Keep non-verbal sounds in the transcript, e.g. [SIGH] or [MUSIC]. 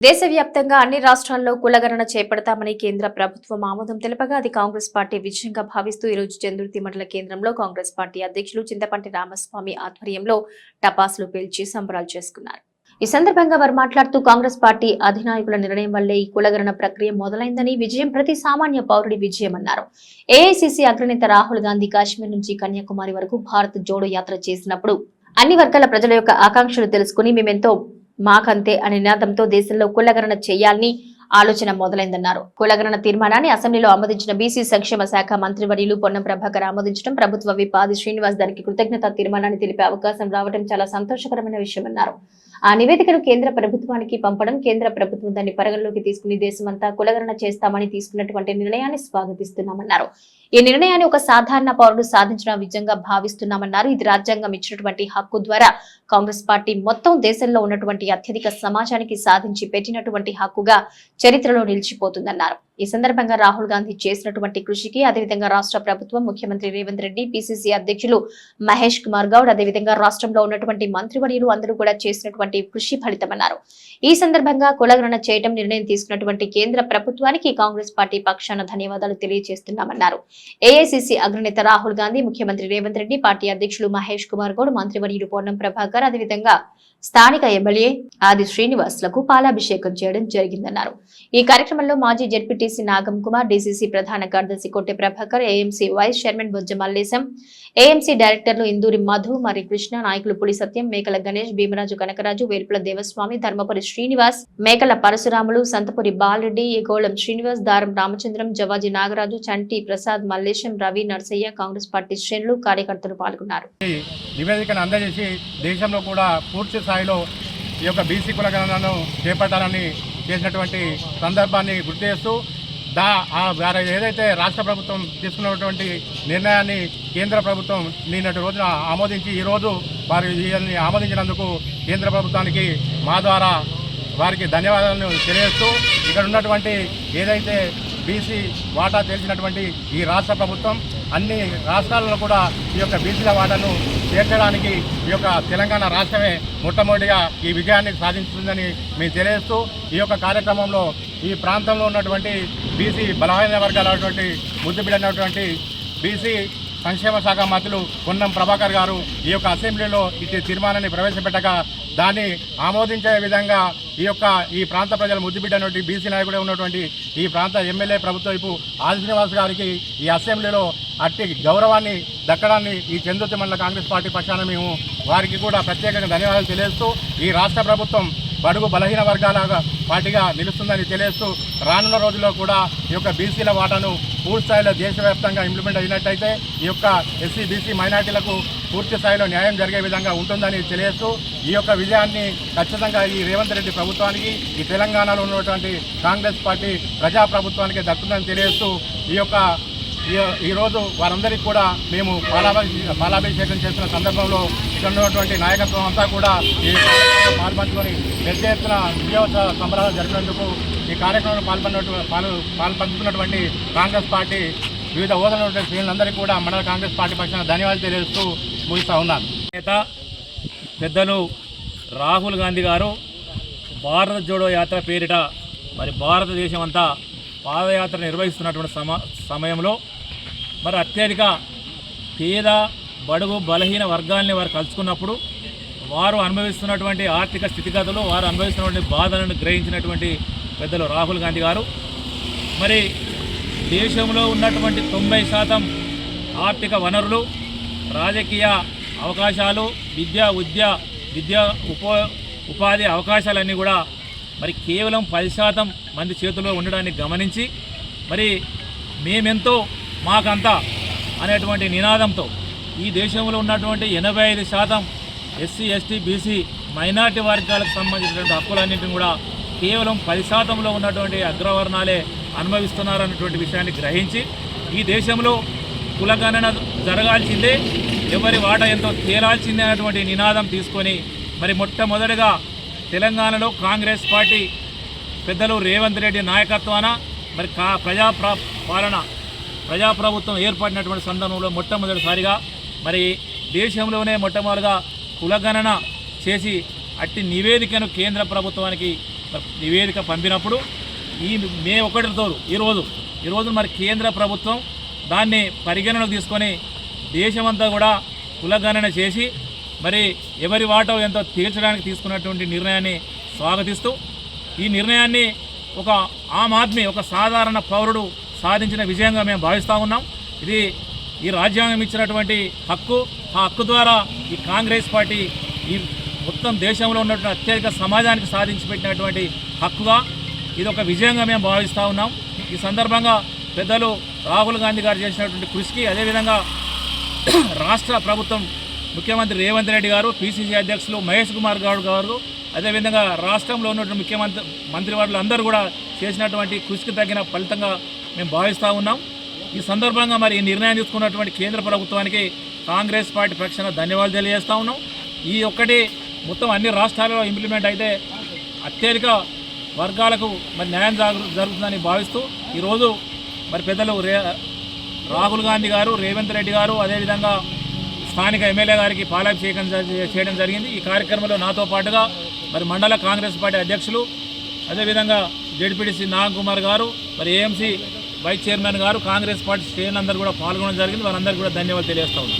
దేశవ్యాప్తంగా అన్ని రాష్ట్రాల్లో కులగణన చేపడతామని కేంద్ర ప్రభుత్వం ఆమోదం తెలపగా అది కాంగ్రెస్ పార్టీ విజయంగా భావిస్తూ ఈ రోజు చంద్రుతి మండల కేంద్రంలో కాంగ్రెస్ పార్టీ అధ్యక్షులు చింతపంటి రామస్వామి ఆధ్వర్యంలో టపాసులు పేల్చి సంబరాలు చేసుకున్నారు. ఈ సందర్భంగా వారు మాట్లాడుతూ కాంగ్రెస్ పార్టీ అధినాయకుల నిర్ణయం వల్లే ఈ కులగణన ప్రక్రియ మొదలైందని విజయం ప్రతి సామాన్య పౌరుడి విజయమన్నారు ఏఐసిసి అగ్రనేత రాహుల్ గాంధీ కాశ్మీర్ నుంచి కన్యాకుమారి వరకు భారత్ జోడో యాత్ర చేసినప్పుడు అన్ని వర్గాల ప్రజల యొక్క ఆకాంక్షలు తెలుసుకుని మేమెంతో మాకంతే అనే నినాదంతో దేశంలో కులగరణ చేయాలని ఆలోచన మొదలైందన్నారు. కులగణన తీర్మానాన్ని అసెంబ్లీలో ఆమోదించిన బీసీ సంక్షేమ శాఖ మంత్రివర్యులు పొన్నం ప్రభాకర్ ఆమోదించడం ప్రభుత్వ విపాది శ్రీనివాస్ దానికి కృతజ్ఞత తీర్మానాన్ని తెలిపే అవకాశం రావడం చాలా సంతోషకరమైన విషయమన్నారు. ఆ నివేదికను కేంద్ర ప్రభుత్వానికి పంపడం కేంద్ర ప్రభుత్వం దాన్ని పరిగణలోకి తీసుకుని దేశమంతా కులగణన చేస్తామని తీసుకున్నటువంటి నిర్ణయాన్ని స్వాగతిస్తున్నామన్నారు. ఈ నిర్ణయాన్ని ఒక సాధారణ పౌరుడు సాధించిన విజయంగా భావిస్తున్నామన్నారు. ఇది రాజ్యాంగం ఇచ్చినటువంటి హక్కు ద్వారా కాంగ్రెస్ పార్టీ మొత్తం దేశంలో ఉన్నటువంటి అత్యధిక సమాజానికి సాధించి పెట్టినటువంటి హక్కుగా చరిత్రలో నిలిచిపోతుందన్నారు. ఈ సందర్భంగా రాహుల్ గాంధీ చేసినటువంటి కృషికి అదేవిధంగా రాష్ట్ర ప్రభుత్వం ముఖ్యమంత్రి రేవంత్ రెడ్డి పిసిసి అధ్యక్షులు మహేష్ కుమార్ గౌడ్ అదేవిధంగా రాష్ట్రంలో ఉన్నటువంటి మంత్రివర్యులు అందరూ కూడా చేసినటువంటి కృషి ఫలితమన్నారు. ఈ సందర్భంగా కులగణన చేయడం నిర్ణయం తీసుకున్నటువంటి కేంద్ర ప్రభుత్వానికి కాంగ్రెస్ పార్టీ పక్షాన ధన్యవాదాలు తెలియజేస్తున్నామన్నారు. ఏఐసిసి అగ్రనేత రాహుల్ గాంధీ ముఖ్యమంత్రి రేవంత్ రెడ్డి పార్టీ అధ్యక్షులు మహేష్ కుమార్ గౌడ్ మంత్రివర్యులు పొన్నం ప్రభాకర్ అదేవిధంగా స్థానిక ఎమ్మెల్యే ఆది శ్రీనివాస్లకు పాలాభిషేకం చేయడం జరిగిందన్నారు. ఈ కార్యక్రమంలో మాజీ జెడ్పీటీసీ నాగం కుమార్ డీసీసీ ప్రధాన కార్యదర్శి Kotte Prabhakar AMC vice chairman Bojja Mallesham AMC డైరెక్టర్లు ఇందూరి మధు మరి కృష్ణ నాయకులు పులి సత్యం మేకల గణేష్ భీమరాజు కనకరాజు వేర్పుల దేవస్వామి ధర్మపురి శ్రీనివాస్ మేకల పరశురాములు సంతపురి బాలరెడ్డి ఎగోళం శ్రీనివాస్ దారం రామచంద్రం జవాజీ నాగరాజు చంటి ప్రసాద్ మల్లేశం రవి నర్సయ్య కాంగ్రెస్ పార్టీ శ్రేణులు కార్యకర్తలు పాల్గొన్నారు. ఈ నివేదికను అందజేసి దేశంలో కూడా పూర్తి స్థాయిలో ఈ యొక్క బీసీ కులగణనను చేపట్టాలని చేసినటువంటి సందర్భాన్ని గుర్తు చేస్తూ దా ఏదైతే రాష్ట్ర ప్రభుత్వం తీసుకున్నటువంటి నిర్ణయాన్ని కేంద్ర ప్రభుత్వం నిన్నటి రోజున ఆమోదించి ఈరోజు వారు దీన్ని ఆమోదించినందుకు కేంద్ర ప్రభుత్వానికి మా ద్వారా వారికి ధన్యవాదాలను తెలియజేస్తూ ఇక్కడ ఉన్నటువంటి ఏదైతే బీసీ వాటా తెలిసినటువంటి ఈ రాష్ట్ర ప్రభుత్వం అన్ని రాష్ట్రాలలో కూడా ఈ యొక్క బీసీల వాటాను చేర్చడానికి ఈ యొక్క తెలంగాణ రాష్ట్రమే మొట్టమొదటిగా ఈ విజయాన్ని సాధించుతుందని మేము తెలియజేస్తూ ఈ యొక్క కార్యక్రమంలో ఈ ప్రాంతంలో ఉన్నటువంటి బీసీ బలహీన వర్గాలైనటువంటి ముద్దుబిడైనటువంటి బీసీ సంక్షేమ శాఖ మంత్రులు పొన్నం ప్రభాకర్ గారు ఈ యొక్క అసెంబ్లీలో ఇచ్చే తీర్మానాన్ని ప్రవేశపెట్టగా దాన్ని ఆమోదించే విధంగా ఈ యొక్క ఈ ప్రాంత ప్రజల ముద్దుబిడ్డటువంటి బీసీ నాయకుడే ఉన్నటువంటి ఈ ప్రాంత ఎమ్మెల్యే ప్రభుత్వ వైపు ఆదిశ్రీనివాస్ గారికి ఈ అసెంబ్లీలో అట్టి గౌరవాన్ని దక్కడాన్ని ఈ చంద్రుతి మండల కాంగ్రెస్ పార్టీ పక్షాన మేము వారికి కూడా ప్రత్యేకంగా ధన్యవాదాలు తెలియజేస్తూ ఈ రాష్ట్ర ప్రభుత్వం బడుగు బలహీన వర్గాల పార్టీగా నిలుస్తుందని తెలియస్తూ రానున్న రోజుల్లో కూడా ఈ యొక్క బీసీల వాటాను పూర్తి స్థాయిలో దేశవ్యాప్తంగా ఇంప్లిమెంట్ అయినట్టయితే ఈ యొక్క ఎస్సీ బీసీ మైనార్టీలకు పూర్తి స్థాయిలో న్యాయం జరిగే విధంగా ఉంటుందని తెలియస్తూ ఈ యొక్క విజయాన్ని ఖచ్చితంగా ఈ రేవంత్ రెడ్డి ప్రభుత్వానికి ఈ తెలంగాణలో ఉన్నటువంటి కాంగ్రెస్ పార్టీ ప్రజాప్రభుత్వానికి దక్కుతుందని తెలియస్తూ ఈ యొక్క ఈరోజు వారందరికీ కూడా మేము పాలాభి పాలాభిషేకం చేస్తున్న సందర్భంలో ఇక్కడ ఉన్నటువంటి నాయకత్వం అంతా కూడా ఈ పాల్పంచుకొని పెద్ద ఎత్తున విజయోత్సవ సంబరాలు జరిపినందుకు ఈ కార్యక్రమంలో పాల్పడినట్టు పాలు పాల్పంచుకున్నటువంటి కాంగ్రెస్ పార్టీ వివిధ హోదాలో ఉన్న శ్రేణులందరికీ కూడా మండల కాంగ్రెస్ పార్టీ పక్షాన ధన్యవాదాలు తెలియజేస్తూ ముగిస్తూ ఉన్నాను. నేత పెద్దలు రాహుల్ గాంధీ గారు భారత జోడో యాత్ర పేరిట మరి భారతదేశం అంతా పాదయాత్ర నిర్వహిస్తున్నటువంటి సమ సమయంలో మరి అత్యధిక పేద బడుగు బలహీన వర్గాల్ని వారు కలుసుకున్నప్పుడు వారు అనుభవిస్తున్నటువంటి ఆర్థిక స్థితిగతులు వారు అనుభవిస్తున్నటువంటి బాధలను గ్రహించినటువంటి పెద్దలు రాహుల్ గాంధీ గారు. మరి దేశంలో ఉన్నటువంటి తొంభై శాతం ఆర్థిక వనరులు రాజకీయ అవకాశాలు విద్యా ఉద్య విద్య ఉపా ఉపాధి అవకాశాలన్నీ కూడా మరి కేవలం పది శాతం మంది చేతుల్లో ఉండడాన్ని గమనించి మరి మేమెంతో మాకంతా అనేటువంటి నినాదంతో ఈ దేశంలో ఉన్నటువంటి ఎనభై ఐదు శాతం ఎస్సీ ఎస్టీ బీసీ మైనార్టీ వర్గాలకు సంబంధించినటువంటి హక్కులన్నింటినీ కూడా కేవలం పది శాతంలో ఉన్నటువంటి అగ్రవర్ణాలే అనుభవిస్తున్నారన్నటువంటి విషయాన్ని గ్రహించి ఈ దేశంలో కులగణన జరగాల్సిందే ఎవరి వాటా ఎంతో తేలాల్సిందే అనేటువంటి నినాదం తీసుకొని మరి మొట్టమొదటిగా తెలంగాణలో కాంగ్రెస్ పార్టీ పెద్దలు రేవంత్ రెడ్డి నాయకత్వాన మరి కా ప్రజా పాలన ప్రజాప్రభుత్వం ఏర్పడినటువంటి సందర్భంలో మొట్టమొదటిసారిగా మరి దేశంలోనే మొట్టమొదటిగా కులగణన చేసి అట్టి నివేదికను కేంద్ర ప్రభుత్వానికి నివేదిక పంపినప్పుడు ఈ మే ఒకటితో ఈరోజు ఈరోజు మరి కేంద్ర ప్రభుత్వం దాన్ని పరిగణనకు తీసుకొని దేశమంతా కూడా కులగణన చేసి మరి ఎవరి వాటో ఎంతో తీర్చడానికి తీసుకున్నటువంటి నిర్ణయాన్ని స్వాగతిస్తూ ఈ నిర్ణయాన్ని ఒక ఆమ్ ఆద్మీ ఒక సాధారణ పౌరుడు సాధించిన విజయంగా మేము భావిస్తూ ఉన్నాం. ఇది ఈ రాజ్యాంగం ఇచ్చినటువంటి హక్కు. ఆ హక్కు ద్వారా ఈ కాంగ్రెస్ పార్టీ ఈ మొత్తం దేశంలో ఉన్నటువంటి అత్యధిక సమాజానికి సాధించి పెట్టినటువంటి హక్కుగా ఇది ఒక విజయంగా మేము భావిస్తూ ఉన్నాం. ఈ సందర్భంగా పెద్దలు రాహుల్ గాంధీ గారు చేసినటువంటి కృషికి అదేవిధంగా [CLEARS THROAT] రాష్ట్ర ప్రభుత్వం ముఖ్యమంత్రి రేవంత్ రెడ్డి గారు పిసిసి అధ్యక్షులు మహేష్ కుమార్ గౌడ్ గారు అదేవిధంగా రాష్ట్రంలో ఉన్నటువంటి ముఖ్యమంత్రి మంత్రివర్లు అందరూ కూడా చేసినటువంటి కృషికి తగిన ఫలితంగా మేము భావిస్తూ ఉన్నాం. ఈ సందర్భంగా మరి ఈ నిర్ణయం తీసుకున్నటువంటి కేంద్ర ప్రభుత్వానికి కాంగ్రెస్ పార్టీ పక్షాన ధన్యవాదాలు తెలియజేస్తూ ఉన్నాం. ఈ ఒక్కటి మొత్తం అన్ని రాష్ట్రాలలో ఇంప్లిమెంట్ అయితే అత్యధిక వర్గాలకు మరి న్యాయం జరుగుతుందని భావిస్తూ ఈరోజు మరి పెద్దలు రే రాహుల్ గాంధీ గారు రేవంత్ రెడ్డి గారు అదేవిధంగా స్థానిక ఎమ్మెల్యే గారికి పాలాభిషేకం చేయడం జరిగింది. ఈ కార్యక్రమంలో నాతో పాటుగా మరి మండల కాంగ్రెస్ పార్టీ అధ్యక్షులు అదేవిధంగా జడ్పీటీసీ నాగ్ కుమార్ గారు మరి ఏఎంసీ వైస్ చైర్మన్ గారు కాంగ్రెస్ పార్టీ శ్రేణులందరూ కూడా పాల్గొనడం జరిగింది. వారందరికీ కూడా ధన్యవాదాలు తెలియజేస్తా ఉన్నాను